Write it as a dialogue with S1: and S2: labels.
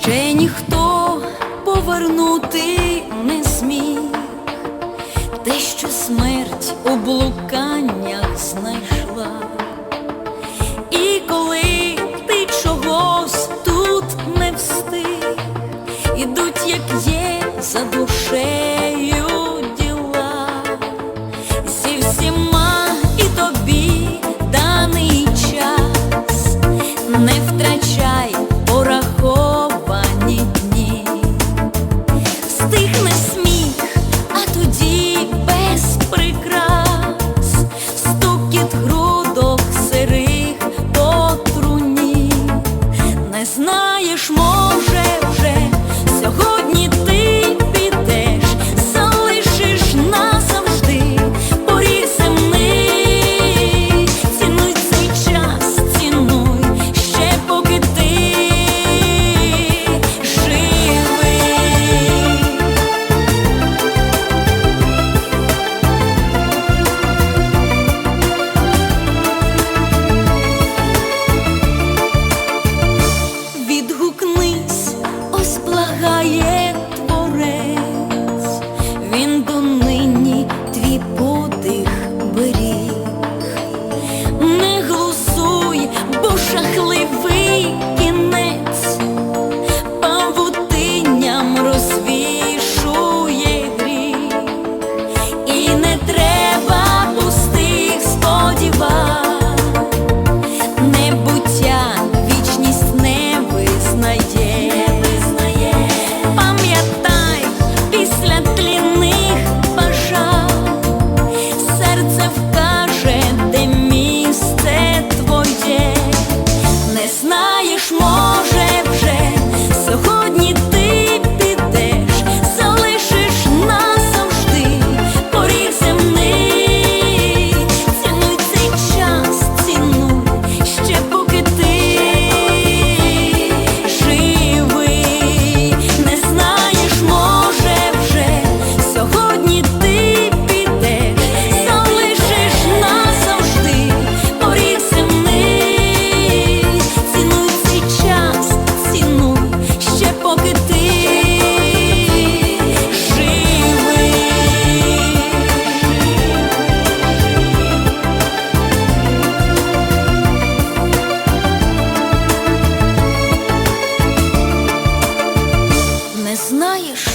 S1: Ще ніхто повернути не зміг те, що смерть у блуканнях знайшла. І коли ти чогось тут не встиг, ідуть, як є, лиш мов. Знаешь?